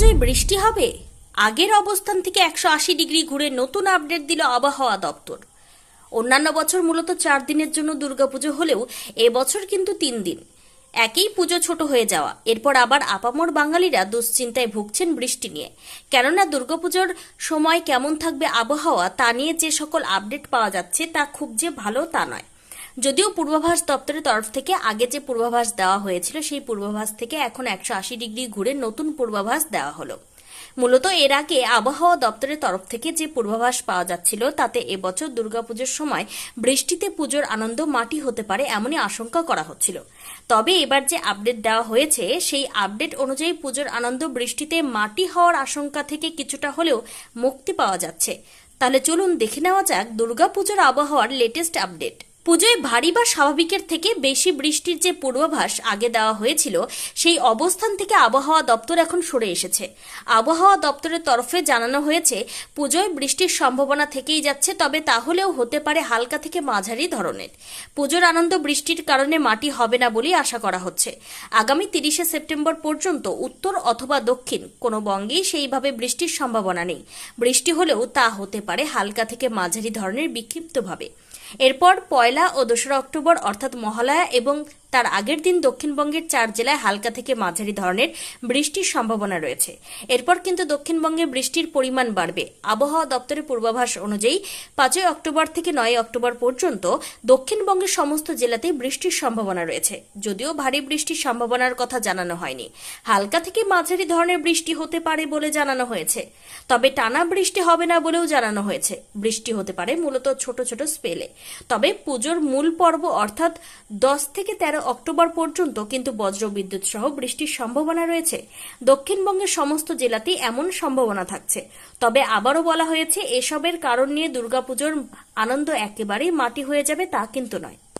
দুর্গাপুজোয় বৃষ্টি হবে? আগের অবস্থান থেকে একশো আশি ডিগ্রি ঘুরে নতুন আপডেট দিল আবহাওয়া দপ্তর। অন্যান্য বছর মূলত চার দিনের জন্য দুর্গাপুজো হলেও এবছর কিন্তু তিন দিন। একই পুজো ছোট হয়ে যাওয়া। এরপর আবার আপামর বাঙালিরা দুশ্চিন্তায় ভুগছেন বৃষ্টি নিয়ে। কেননা দুর্গাপুজোর সময় কেমন থাকবে আবহাওয়া তা নিয়ে যে সকল আপডেট পাওয়া যাচ্ছে তা খুব যে ভালো তা নয়। যদিও পূর্বাভাস দপ্তরের তরফ থেকে আগে যে পূর্বাভাস দেওয়া হয়েছিল, সেই পূর্বাভাস থেকে এখন একশো আশি ডিগ্রি ঘুরে নতুন পূর্বাভাস দেওয়া হলো। মূলত এর আগে আবহাওয়া দপ্তরের তরফ থেকে যে পূর্বাভাস পাওয়া যাচ্ছিল, তাতে এবছর দুর্গাপুজোর সময় বৃষ্টিতে পুজোর আনন্দ মাটি হতে পারে এমনই আশঙ্কা করা হচ্ছিল। তবে এবার যে আপডেট দেওয়া হয়েছে, সেই আপডেট অনুযায়ী পুজোর আনন্দ বৃষ্টিতে মাটি হওয়ার আশঙ্কা থেকে কিছুটা হলেও মুক্তি পাওয়া যাচ্ছে। তাহলে চলুন দেখে নেওয়া যাক দুর্গাপুজোর আবহাওয়ার লেটেস্ট আপডেট পুজোয় ভারী বা স্বাভাবিকের থেকে বেশি বৃষ্টির যে পূর্বাভাস আগে দেওয়া হয়েছিল, সেই অবস্থান থেকে আবহাওয়া দপ্তর এখন সরে এসেছে। আবহাওয়া দপ্তরের তরফে জানানো হয়েছে, পুজোয় বৃষ্টির সম্ভাবনা থেকেই যাচ্ছে, তবে তাহলেও হতে পারে হালকা থেকে মাঝারি ধরনের। পুজোর আনন্দ বৃষ্টির কারণে মাটি হবে না বলেই আশা করা হচ্ছে। আগামী তিরিশে সেপ্টেম্বর পর্যন্ত উত্তর অথবা দক্ষিণ কোনো বঙ্গেই সেইভাবে বৃষ্টির সম্ভাবনা নেই। বৃষ্টি হলেও তা হতে পারে হালকা থেকে মাঝারি ধরনের বিক্ষিপ্তভাবে। এরপর পয়লা ও দোসরা অক্টোবর অর্থাৎ মহালয়া এবং তার আগের দিন দক্ষিণবঙ্গের চার জেলায় হালকা থেকে মাঝারি ধরনের বৃষ্টির সম্ভাবনা রয়েছে। এরপর কিন্তু দক্ষিণবঙ্গে বৃষ্টির পরিমাণ বাড়বে। আবহাওয়া দপ্তরের পূর্বাভাস অনুযায়ী পাঁচই অক্টোবর থেকে নয় অক্টোবর পর্যন্ত দক্ষিণবঙ্গের সমস্ত জেলাতেই বৃষ্টির সম্ভাবনা রয়েছে। যদিও ভারী বৃষ্টির সম্ভাবনার কথা জানানো হয়নি। হালকা থেকে মাঝারি ধরনের বৃষ্টি হতে পারে বলে জানানো হয়েছে। তবে টানা বৃষ্টি হবে না বলেও জানানো হয়েছে। বৃষ্টি হতে পারে মূলত ছোট ছোট স্পেলে। তবে পুজোর মূল পর্ব অর্থাৎ দশ থেকে তেরো অক্টোবর পর্যন্ত কিন্তু বজ্র বিদ্যুৎ সহ বৃষ্টির সম্ভাবনা রয়েছে। দক্ষিণবঙ্গের সমস্ত জেলাতেই এমন সম্ভাবনা থাকছে। তবে আবারও বলা হয়েছে, এসবের কারণ নিয়ে দুর্গাপুজোর আনন্দ একেবারেই মাটি হয়ে যাবে তা কিন্তু নয়।